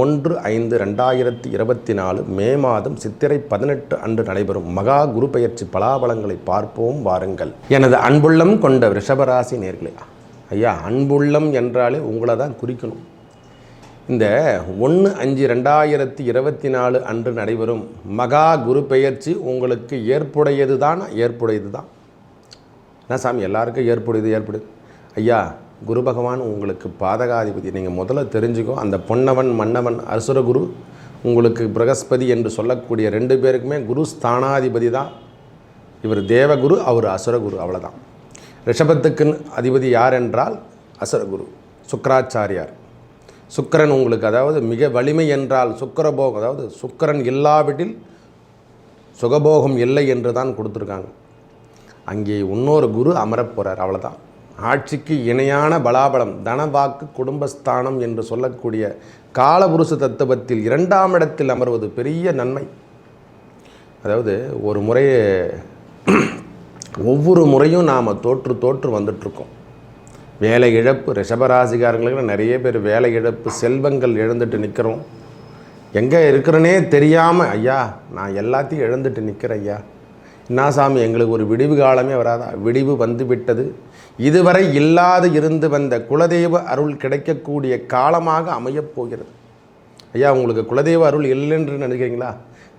ஒன்று ஐந்து ரெண்டாயிரத்தி இருபத்தி நாலு மே மாதம் சித்திரை பதினெட்டு அன்று நடைபெறும் மகா குரு பயிற்சி பலாபலங்களை பார்ப்போம் வாருங்கள். எனது அன்புள்ளம் கொண்ட ரிஷபராசி நேர்களே ஐயா அன்புள்ளம் என்றாலே உங்களை தான் குறிக்கணும். இந்த ஒன்று அஞ்சு ரெண்டாயிரத்தி இருபத்தி நாலு அன்று நடைபெறும் மகா குரு பெயர்ச்சி உங்களுக்கு ஏற்புடையது தான் ஏற்புடையது தான் என்ன சாமி எல்லாருக்கும் ஏற்புடையது ஏற்படுது ஐயா குரு பகவான் உங்களுக்கு பாதகாதிபதி. நீங்கள் முதல்ல தெரிஞ்சுக்கோ அந்த பொன்னவன் மன்னவன் அசுரகுரு உங்களுக்கு பிரகஸ்பதி என்று சொல்லக்கூடிய ரெண்டு பேருக்குமே குரு ஸ்தானாதிபதி தான். இவர் தேவகுரு அவர் அசுரகுரு அவ்வளோதான் ரிஷபத்துக்குன்னு அதிபதி யார் என்றால் அசுரகுரு சுக்கராச்சாரியார். சுக்கிரன் உங்களுக்கு அதாவது மிக வலிமை என்றால் சுக்கரபோகம் அதாவது சுக்கிரன் இல்லாவிட்டில் சுகபோகம் இல்லை என்று தான் கொடுத்துருக்காங்க. அங்கே இன்னொரு குரு அமரப் போகிறார் அவ்வளோதான் ஆட்சிக்கு இணையான பலாபலம் தனவாக்கு குடும்பஸ்தானம் என்று சொல்லக்கூடிய காலபுருஷ தத்துவத்தில் இரண்டாம் இடத்தில் அமர்வது பெரிய நன்மை. அதாவது ஒரு முறை ஒவ்வொரு முறையும் நாம் தோற்று தோற்று வந்துட்டுருக்கோம் வேலை இழப்பு ரிஷபராசிகாரங்களுக்கு நிறைய பேர் வேலை இழப்பு செல்வங்கள் இழந்துட்டு நிற்கிறோம் எங்கே இருக்கிறனே தெரியாமல் ஐயா நான் எல்லாத்தையும் இழந்துட்டு நிற்கிறேன் ஐயா. என்ன சாமி எங்களுக்கு ஒரு விடிவு காலமே வராதா? விடிவு வந்து விட்டது. இதுவரை இல்லாது இருந்து வந்த குலதெய்வ அருள் கிடைக்கக்கூடிய காலமாக அமையப் போகிறது. ஐயா உங்களுக்கு குலதெய்வ அருள் இல்லைன்னு நினைக்கிறீங்களா?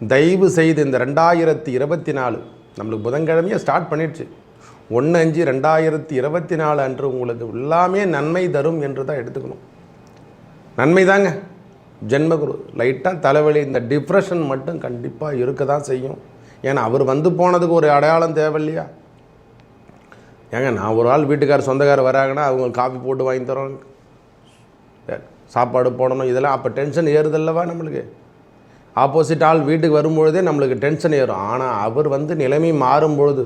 தயவு செய்து இந்த ரெண்டாயிரத்தி இருபத்தி நாலு நம்மளுக்கு புதன்கிழமையே ஸ்டார்ட் பண்ணிடுச்சு. ஒன்று அஞ்சு ரெண்டாயிரத்தி இருபத்தி நாலு அன்று உங்களுக்கு எல்லாமே நன்மை தரும் என்று தான் எடுத்துக்கணும். நன்மை தாங்க. ஜென்மகுரு லைட்டாக தலைவலி இந்த டிப்ரெஷன் மட்டும் கண்டிப்பாக இருக்க தான் செய்யும். ஏன்னா அவர் வந்து போனதுக்கு ஒரு அடையாளம் தேவை இல்லையா ஏங்க நான் ஒரு ஆள் வீட்டுக்கார் சொந்தக்காரர் வராங்கன்னா அவங்க காஃபி போட்டு வாங்கி தரோம் சாப்பாடு போடணும் இதெல்லாம் அப்போ டென்ஷன் ஏறுதல்லவா நம்மளுக்கு? ஆப்போசிட் ஆள் வீட்டுக்கு வரும்பொழுதே நம்மளுக்கு டென்ஷன் ஏறும். ஆனால் அவர் வந்து நிலைமை மாறும்பொழுது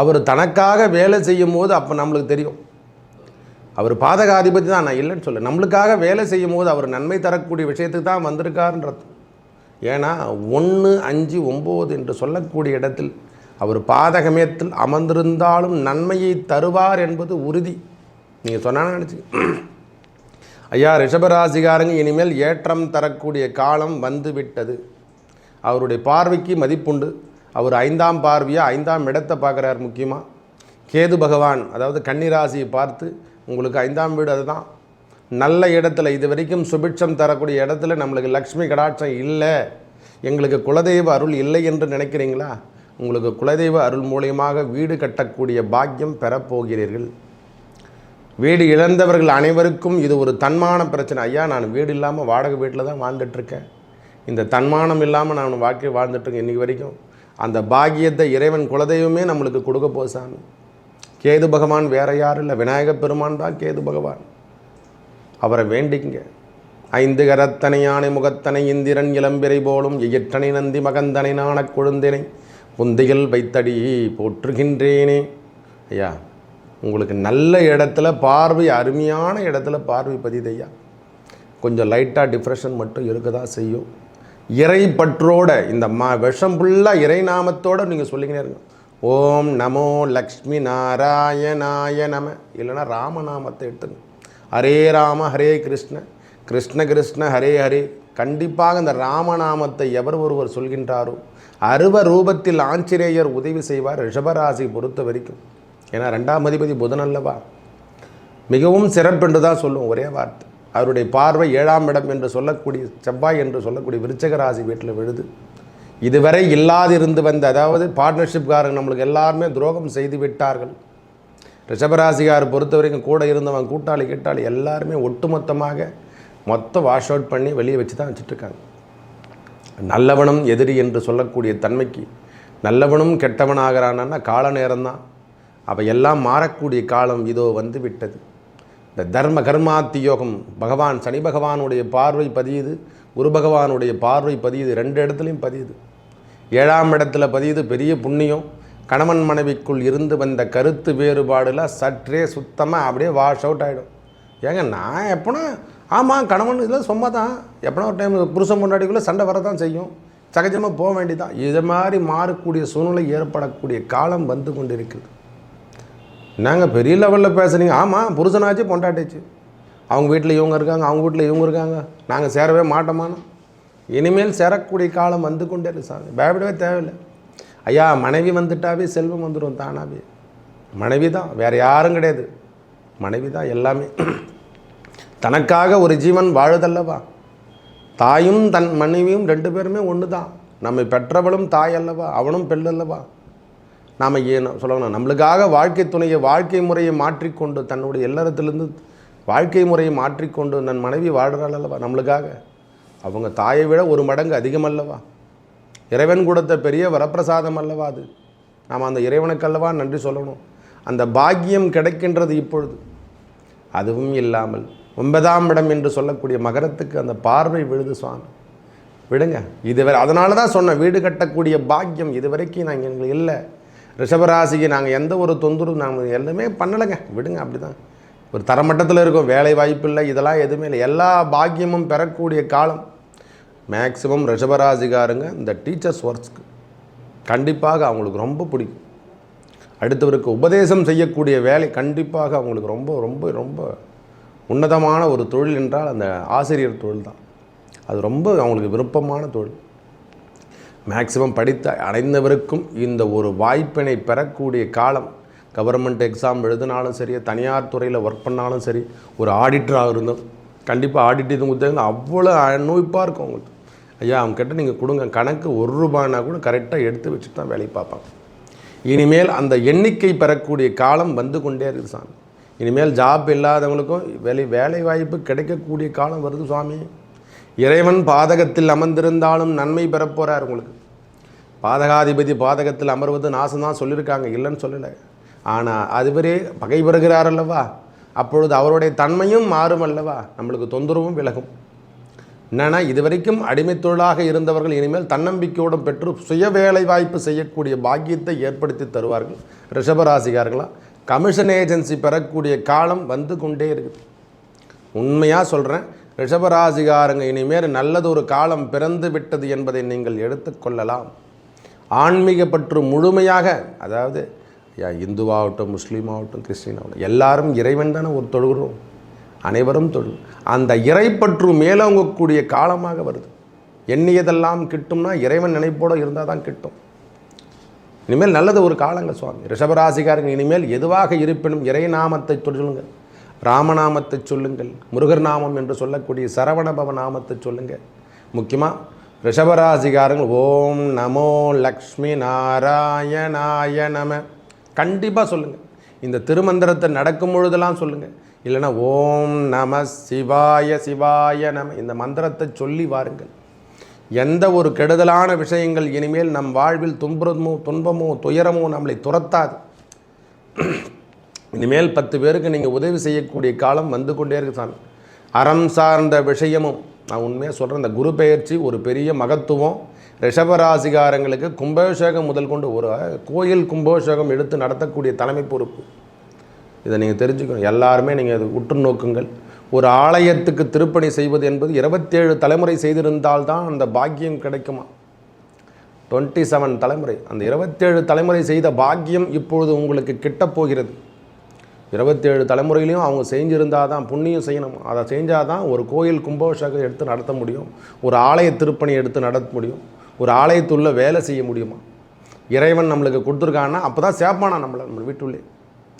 அவர் தனக்காக வேலை செய்யும் போது அப்போ நம்மளுக்கு தெரியும். அவர் பாதகாதிபதி தான் நான் இல்லைன்னு சொல்ல நம்மளுக்காக வேலை செய்யும் போது அவர் நன்மை தரக்கூடிய விஷயத்துக்கு தான் வந்திருக்காருன்றது. ஏன்னா ஒன்று அஞ்சு ஒம்பது என்று சொல்லக்கூடிய இடத்தில் அவர் பாதகமயத்தில் அமர்ந்திருந்தாலும் நன்மையை தருவார் என்பது உறுதி. நீங்கள் சொன்னா நினச்சி. ஐயா ரிஷபராசிகாரங்க இனிமேல் ஏற்றம் தரக்கூடிய காலம் வந்து விட்டது அவருடைய பார்வைக்கு மதிப்புண்டு. அவர் ஐந்தாம் பார்வையாக ஐந்தாம் இடத்தை பார்க்குறார் முக்கியமாக கேது பகவான் அதாவது கன்னிராசியை பார்த்து உங்களுக்கு ஐந்தாம் வீடு அதுதான். நல்ல இடத்துல இது வரைக்கும் சுபிட்சம் தரக்கூடிய இடத்துல நம்மளுக்கு லக்ஷ்மி கடாட்சம் இல்லை. எங்களுக்கு குலதெய்வ அருள் இல்லை என்று நினைக்கிறீங்களா? உங்களுக்கு குலதெய்வ அருள் மூலியமாக வீடு கட்டக்கூடிய பாக்கியம் பெறப்போகிறீர்கள். வீடு இழந்தவர்கள் அனைவருக்கும் இது ஒரு தன்மான பிரச்சனை. ஐயா நான் வீடு இல்லாமல் வாடகை வீட்டில் தான் வாழ்ந்துட்டுருக்கேன். இந்த தன்மானம் இல்லாமல் நான் வாழ்க்கை வாழ்ந்துட்டுருக்கேன் இன்றைக்கி வரைக்கும். அந்த பாக்கியத்தை இறைவன் குலதெய்வமே நம்மளுக்கு கொடுக்க போ சாமி. கேது பகவான் வேற யாரும் இல்லை. விநாயகப் பெருமான் தான் கேது பகவான். அவரை வேண்டிங்க ஐந்து கரத்தனை யானை முகத்தனை இந்திரன் இளம்பிரை போலும் எயிற்றனை நந்தி மகந்தனை நாணக் கொழுந்தினை புந்தையில் வைத்தடி போற்றுகின்றேனே. ஐயா உங்களுக்கு நல்ல இடத்துல பார்வை அருமையான இடத்துல பார்வை பதிதையா கொஞ்சம் லைட்டாக டிப்ரெஷன் மட்டும் இருக்க தான் செய்யும். இறை பற்றோட இந்த மா விஷம் ஃபுல்லாக இறை நாமத்தோடு நீங்கள் சொல்லிக்கினே இருங்க. ஓம் நமோ லக்ஷ்மி நாராயணாய நம. இல்லைன்னா ராமநாமத்தை எடுத்துங்க ஹரே ராம ஹரே கிருஷ்ண. கிருஷ்ண கிருஷ்ண ஹரே ஹரே. கண்டிப்பாக இந்த ராமநாமத்தை எவர் ஒருவர் சொல்கின்றாரோ? அருவ ரூபத்தில் ஆஞ்சநேயர் உதவி செய்வார் ரிஷபராசி பொறுத்த வரைக்கும். ஏன்னா ரெண்டாம் அதிபதி புதன் அல்லவா? மிகவும் சிறப்பென்று தான் சொல்லும் ஒரே வார்த்தை. அவருடைய பார்வை ஏழாம் இடம் என்று சொல்லக்கூடிய செவ்வாய் என்று சொல்லக்கூடிய விருச்சக ராசி வீட்டில் விழுது. இதுவரை இல்லாதிருந்து வந்த அதாவது பார்ட்னர்ஷிப்காரங்க நம்மளுக்கு எல்லாருமே துரோகம் செய்து விட்டார்கள். ரிஷபராசிகார் பொறுத்த வரைக்கும் கூட இருந்தவன் கூட்டாளி கேட்டாளி எல்லாருமே ஒட்டுமொத்தமாக மொத்தம் வாஷ் அவுட் பண்ணி வெளியே வச்சு தான் வச்சுட்ருக்காங்க. நல்லவனும் எதிரி என்று சொல்லக்கூடிய தன்மைக்கு நல்லவனும் கெட்டவனாகிறான்னா கால நேரம்தான். அப்போ எல்லாம் மாறக்கூடிய காலம் இதோ வந்து விட்டது. இந்த தர்ம கர்மாத்தி யோகம் பகவான் சனி பகவானுடைய பார்வை பதியுது குரு பகவானுடைய பார்வை பதியுது ரெண்டு இடத்துலையும் பதியுது. ஏழாம் இடத்துல பதியுது பெரிய புண்ணியம் கணவன் மனைவிக்குள் இருந்து வந்த கருத்து வேறுபாடில் சற்றே சுத்தமாக அப்படியே வாஷ் அவுட் ஆகிடும் ஏங்க நான் எப்போனா ஆமாம் கணவன் இதில் சும்மா தான் எப்போனா ஒரு டைம் புருஷன் முன்னாடிக்குள்ளே சண்டை வரதான் செய்யும். சகஜமாக போக வேண்டியதான் இது மாதிரி மாறக்கூடிய சூழ்நிலை ஏற்படக்கூடிய காலம் வந்து கொண்டிருக்குது. நாங்கள் பெரிய லெவலில் பேசுனீங்க. ஆமாம் புருஷனாச்சு பொண்டாட்டிச்சு அவங்க வீட்டில் இவங்க இருக்காங்க அவங்க வீட்டில் இவங்க இருக்காங்க. நாங்கள் சேரவே மாட்டோமானோ இனிமேல் சேரக்கூடிய காலம் வந்து கொண்டே இருக்கு சாமி. பயப்படவே தேவையில்லை. ஐயா மனைவி வந்துட்டாவே செல்வம் வந்துடும் தானாவே. மனைவி தான் வேறு யாரும் கிடையாது. மனைவி தான் எல்லாமே. தனக்காக ஒரு ஜீவன் வாழுதல்லவா? தாயும் தன் மனைவியும் ரெண்டு பேருமே ஒன்று தான் நம்மை பெற்றவளும் தாய் அல்லவா? அவனும் பெண் அல்லவா? நாம் ஏன் சொல்லணும்? நம்மளுக்காக வாழ்க்கை துணையை வாழ்க்கை முறையை மாற்றிக்கொண்டு தன்னுடைய இல்லறத்திலிருந்து வாழ்க்கை முறையை மாற்றிக்கொண்டு தன் மனைவி வாழ்கிறாள் அல்லவா? நம்மளுக்காக. அவங்க தாயை விட ஒரு மடங்கு அதிகமல்லவா இறைவன் கொடுத்த பெரிய வரப்பிரசாதம் அல்லவா அது? நாம் அந்த இறைவனுக்கல்லவா நன்றி சொல்லணும்? அந்த பாக்கியம் கிடைக்கின்றது இப்பொழுது. அதுவும் இல்லாமல் ஒன்பதாம் இடம் என்று சொல்லக்கூடிய மகரத்துக்கு அந்த பார்வை விழுது சுவாமி. விடுங்க. இதுவரை அதனால தான் சொன்னேன் வீடு கட்டக்கூடிய பாக்கியம் இதுவரைக்கும் நாங்கள் எங்களுக்கு இல்லை. ரிஷபராசிக்கு நாங்கள் எந்த ஒரு தொந்தரவு நாங்கள் எல்லாமே பண்ணலைங்க. விடுங்க அப்படி தான் ஒரு தரமட்டத்தில் இருக்கும் வேலை வாய்ப்பு இல்லை இதெல்லாம் எதுவுமே இல்லை. எல்லா பாக்கியமும் பெறக்கூடிய காலம். மேக்ஸிமம் ரிஷபராசிக்காரங்க இந்த டீச்சர்ஸ் ஒர்க்ஸ்க்கு கண்டிப்பாக அவங்களுக்கு ரொம்ப பிடிக்கும். அடுத்தவருக்கு உபதேசம் செய்யக்கூடிய வேலை கண்டிப்பாக அவங்களுக்கு ரொம்ப ரொம்ப ரொம்ப உன்னதமான ஒரு தொழில் என்றால் அந்த ஆசிரியர் தொழில் தான் அது ரொம்ப அவங்களுக்கு விருப்பமான தொழில். மேக்சிமம் படித்த அடைந்தவருக்கும் இந்த ஒரு வாய்ப்பினை பெறக்கூடிய காலம் கவர்மெண்ட் எக்ஸாம் எழுதினாலும் சரி தனியார் துறையில் ஒர்க் பண்ணாலும் சரி ஒரு ஆடிட்டராக இருந்தோம். கண்டிப்பாக ஆடிட் இது கொடுத்தாங்க அவ்வளோ நோய்ப்பாக இருக்கும் அவங்களுக்கு. ஐயா அவங்க கிட்ட நீங்கள் கொடுங்க கணக்கு ஒரு ரூபாய்னா கூட கரெக்டாக எடுத்து வச்சுட்டு தான் வேலையை பார்ப்பாங்க. இனிமேல் அந்த எண்ணிக்கை பெறக்கூடிய காலம் வந்து கொண்டே இருக்குது சாமி. இனிமேல் ஜாப் இல்லாதவங்களுக்கும் வேலை வேலை வாய்ப்பு கிடைக்கக்கூடிய காலம் வருது சுவாமி. இறைவன் பாதகத்தில் அமர்ந்திருந்தாலும் நன்மை பெறப்போகிறார் உங்களுக்கு. பாதகாதிபதி பாதகத்தில் அமர்வது நாசம் தான் சொல்லியிருக்காங்க இல்லைன்னு சொல்லலை. ஆனால் அதுவரே பகை பெறுகிறார் அல்லவா? அப்பொழுது அவருடைய தன்மையும் மாறும் அல்லவா? நம்மளுக்கு தொந்தரவும் விலகும். என்னன்னா இதுவரைக்கும் அடிமை தொழிலாக இருந்தவர்கள் இனிமேல் தன்னம்பிக்கையோடும் பெற்று சுய வேலை வாய்ப்பு செய்யக்கூடிய பாக்கியத்தை ஏற்படுத்தி தருவார்கள் ரிஷபராசிகார்களாக கமிஷன் ஏஜென்சி பெறக்கூடிய காலம் வந்து கொண்டே இருக்குது. உண்மையாக சொல்கிறேன் ரிஷபராசிகாரங்க இனிமேல் நல்லதொரு காலம் பிறந்து விட்டது என்பதை நீங்கள் எடுத்துக்கொள்ளலாம் ஆன்மீக பற்று முழுமையாக அதாவது யா இந்துவாகட்டும் முஸ்லீமாகட்டும் கிறிஸ்டினாகட்டும் எல்லாரும் இறைவன் தானே ஒரு தொழுகிறோம். அனைவரும் தொழு அந்த இறைப்பற்று மேலோங்கக்கூடிய காலமாக வருது. எண்ணியதெல்லாம் கிட்டும்னா இறைவன் நினைப்போடு இருந்தால் தான் கிட்டும். இனிமேல் நல்லது ஒரு காலங்கள் சுவாமி. ரிஷபராசிக்காரங்க இனிமேல் எதுவாக இருப்பினும் இறை நாமத்தை சொல்லுங்கள். ராமநாமத்தை சொல்லுங்கள். முருகர் நாமம் என்று சொல்லக்கூடிய சரவணபவ நாமத்தை சொல்லுங்கள். முக்கியமாக ரிஷபராசிகாரங்க ஓம் நமோ லக்ஷ்மி நாராயணாய நம. கண்டிப்பாக சொல்லுங்கள். இந்த திருமந்திரத்தை நடக்கும் பொழுதெல்லாம் சொல்லுங்கள். இல்லைன்னா ஓம் நம சிவாய சிவாய நம. இந்த மந்திரத்தை சொல்லி வாருங்கள். எந்த ஒரு கெடுதலான விஷயங்கள் இனிமேல் நம் வாழ்வில் துன்பமோ துன்பமோ துயரமோ நம்மளை துரத்தாது. இனிமேல் பத்து பேருக்கு நீங்கள் உதவி செய்யக்கூடிய காலம் வந்து கொண்டே இருக்கு சாமி. அறம் சார்ந்த விஷயமும் நான் உண்மையாக சொல்கிறேன் இந்த குரு பெயர்ச்சி ஒரு பெரிய மகத்துவம். ரிஷபராசிகாரங்களுக்கு கும்பாபிஷேகம் முதல் கொண்டு ஒரு கோயில் கும்பாபிஷேகம் எடுத்து நடத்தக்கூடிய தலைமை பொறுப்பு. இதை நீங்கள் தெரிஞ்சுக்கணும். எல்லாருமே நீங்கள் அது உற்று நோக்குங்கள். ஒரு ஆலயத்துக்கு திருப்பணி செய்வது என்பது இருபத்தேழு தலைமுறை செய்திருந்தால்தான் அந்த பாக்கியம் கிடைக்குமா? டுவெண்ட்டி செவன் தலைமுறை. அந்த இருபத்தேழு தலைமுறை செய்த பாக்கியம் இப்பொழுது உங்களுக்கு கிட்டப் போகிறது. இருபத்தேழு தலைமுறையிலையும் அவங்க செஞ்சிருந்தால் தான் புண்ணியம் செய்யணும். அதை செஞ்சால் தான் ஒரு கோயில் கும்பாபிஷேகம் எடுத்து நடத்த முடியும். ஒரு ஆலய திருப்பணி எடுத்து நடத்த முடியும். ஒரு ஆலயத்துள்ள வேலை செய்ய முடியுமா? இறைவன் நம்மளுக்கு கொடுத்துருக்கான்னா அப்போ தான் சேர்ப்பானா நம்மளை நம்ம வீட்டுள்ளே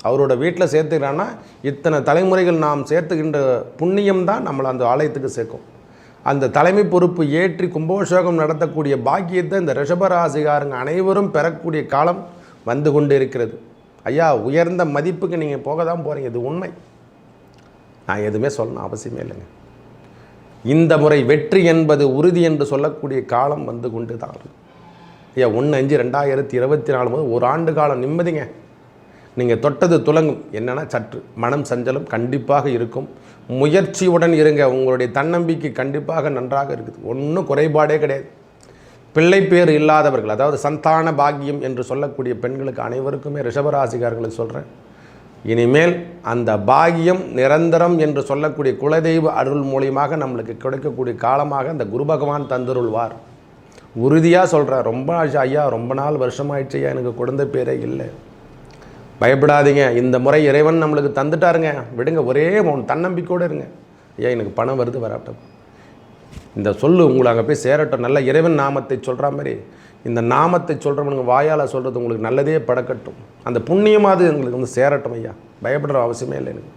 அவரோட வீட்டில் சேர்த்துக்கிறான்னா இத்தனை தலைமுறைகள் நாம் சேர்த்துக்கின்ற புண்ணியம் தான் நம்மளை அந்த ஆலயத்துக்கு சேர்க்கும். அந்த தலைமை பொறுப்பு ஏற்றி கும்பாபிஷேகம் நடத்தக்கூடிய பாக்கியத்தை இந்த ரிஷபராசிகாரங்க அனைவரும் பெறக்கூடிய காலம் வந்து கொண்டு இருக்கிறது ஐயா உயர்ந்த மதிப்புக்கு நீங்கள் போக தான் போகிறீங்க இது உண்மை. நான் எதுவுமே சொல்லணும் அவசியமே இல்லைங்க. இந்த முறை வெற்றி என்பது உறுதி என்று சொல்லக்கூடிய காலம் வந்து கொண்டு தான் ஐயா ஒன்று அஞ்சு ரெண்டாயிரத்தி இருபத்தி நாலு முதல் ஒரு ஆண்டு காலம் நிம்மதிங்க. நீங்கள் தொட்டது துலங்கும். என்னென்னா சற்று. மனம் சஞ்சலம் கண்டிப்பாக இருக்கும். முயற்சியுடன் இருங்க. உங்களுடைய தன்னம்பிக்கை கண்டிப்பாக நன்றாக இருக்குது. ஒன்றும் குறைபாடே கிடையாது. பிள்ளை பேர் இல்லாதவர்கள் அதாவது சந்தான பாக்கியம் என்று சொல்லக்கூடிய பெண்களுக்கு அனைவருக்குமே ரிஷபராசிகாரர்களுக்கு சொல்கிறேன் இனிமேல் அந்த பாகியம் நிரந்தரம் என்று சொல்லக்கூடிய குலதெய்வ அருள் மூலியமாக நம்மளுக்கு கிடைக்கக்கூடிய காலமாக அந்த குரு பகவான் தந்தருள்வார். உறுதியாக சொல்கிறேன் ரொம்ப ஐயா ரொம்ப நாள் வருஷமாயிடுச்சு ஐயா. எனக்கு குழந்தை பேரே இல்லை. பயப்படாதீங்க. இந்த முறை இறைவன் நம்மளுக்கு தந்துட்டாருங்க. விடுங்க ஒரே மௌன் தன்னம்பிக்கையோடு இருங்க. ஐயா எனக்கு பணம் வருது வராட்டம் இந்த சொல்லு உங்களை அங்கே போய் சேரட்டும். நல்ல இறைவன் நாமத்தை சொல்கிற மாதிரி. இந்த நாமத்தை சொல்கிறவனுங்க வாயால் சொல்கிறது உங்களுக்கு நல்லதே படக்கட்டும். அந்த புண்ணியமாவது எங்களுக்கு வந்து சேரட்டும் ஐயா. பயப்படுற அவசியமே இல்லை எனக்கு.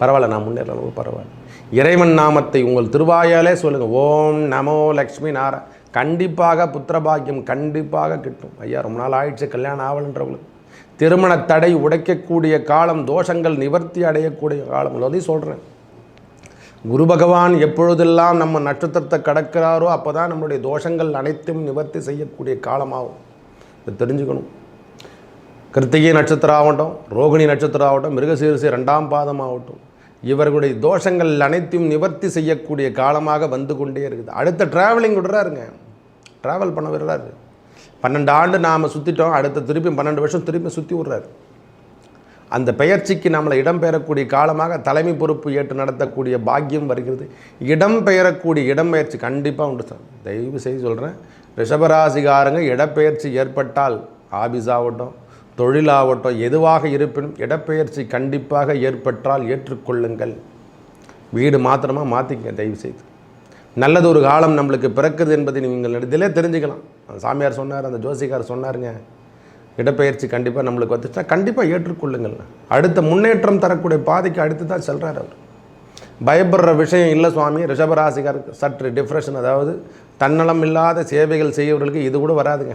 பரவாயில்ல நான் முன்னேறலாம். பரவாயில்ல. இறைவன் நாமத்தை உங்கள் திருவாயாலே சொல்லுங்கள் ஓம் நமோ லக்ஷ்மி நார. கண்டிப்பாக புத்திரபாக்கியம் கண்டிப்பாக கிட்டும். ஐயா ரொம்ப நாள் ஆயிடுச்சு. கல்யாணம் ஆவலன்றவங்களுக்கு திருமண தடை உடைக்கக்கூடிய காலம் தோஷங்கள் நிவர்த்தி அடையக்கூடிய காலம். எல்லாத்தையும் சொல்கிறேன் குரு பகவான் எப்பொழுதெல்லாம் நம்ம நட்சத்திரத்தை கடக்கிறாரோ அப்போ தான் நம்மளுடைய தோஷங்கள் அனைத்தும் நிவர்த்தி செய்யக்கூடிய காலமாகும். இதை தெரிஞ்சுக்கணும். கிருத்திகை நட்சத்திரம் ஆகட்டும் ரோகிணி நட்சத்திரம் ஆகட்டும் மிருகசீரிசை ரெண்டாம் பாதம் ஆகட்டும் இவர்களுடைய தோஷங்கள் அனைத்தையும் நிவர்த்தி செய்யக்கூடிய காலமாக வந்து கொண்டே இருக்குது. அடுத்த ட்ராவலிங் விடுறாருங்க. ட்ராவல் பண்ண விடுறாரு. பன்னெண்டு ஆண்டு நாம் சுற்றிட்டோம் அடுத்த திருப்பி பன்னெண்டு வருஷம் திருப்பி சுற்றி விட்றாரு அந்த பெயர்ச்சிக்கு நம்மளை இடம்பெயரக்கூடிய காலமாக தலைமை பொறுப்பு ஏற்று நடத்தக்கூடிய பாக்கியம் வருகிறது. இடம்பெயரக்கூடிய இடம்பெயர்ச்சி கண்டிப்பாக உண்டு சார். தயவு செய்து சொல்கிறேன் ரிஷபராசிகாரங்க இடப்பெயர்ச்சி ஏற்பட்டால் ஆபீஸ் ஆகட்டும் தொழிலாகட்டும் எதுவாக இருப்பினும் இடப்பெயர்ச்சி கண்டிப்பாக ஏற்பட்டால் ஏற்றுக்கொள்ளுங்கள். வீடு மாத்திரமாக மாற்றிக்கங்க தயவு செய்து. நல்லது ஒரு காலம் நம்மளுக்கு பிறக்குது என்பதை நீங்கள் இதிலே தெரிஞ்சுக்கலாம். சாமியார் சொன்னார் அந்த ஜோசிகார் சொன்னாருங்க. இடப்பெயர்ச்சி கண்டிப்பாக நம்மளுக்கு வந்துச்சுன்னா கண்டிப்பாக ஏற்றுக்கொள்ளுங்கள். அடுத்த முன்னேற்றம் தரக்கூடிய பாதைக்கு அடுத்து தான் செல்கிறார் அவர். பயப்படுற விஷயம் இல்லை சுவாமி ரிஷபராசிகாருக்கு சற்று டிப்ரெஷன் அதாவது தன்னலம் இல்லாத சேவைகள் செய்யவர்களுக்கு இது கூட வராதுங்க.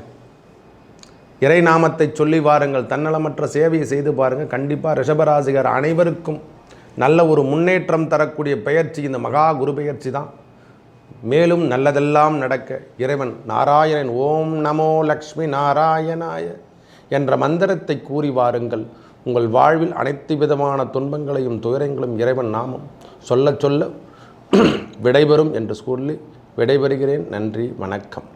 இறை நாமத்தை சொல்லி வாருங்கள் தன்னலமற்ற சேவையை செய்து பாருங்கள் கண்டிப்பாக ரிஷபராசிகர் அனைவருக்கும் நல்ல ஒரு முன்னேற்றம் தரக்கூடிய பெயர்ச்சி இந்த மகா குரு பெயர்ச்சி தான். மேலும் நல்லதெல்லாம் நடக்க இறைவன் நாராயணன் ஓம் நமோ லக்ஷ்மி நாராயணாய என்ற மந்திரத்தை கூறி வாருங்கள். உங்கள் வாழ்வில் அனைத்து விதமான துன்பங்களையும் துயரங்களும் இறைவன் நாமம் சொல்ல சொல்ல விடைபெறும் என்று சொல்லி விடைபெறுகிறேன். நன்றி வணக்கம்.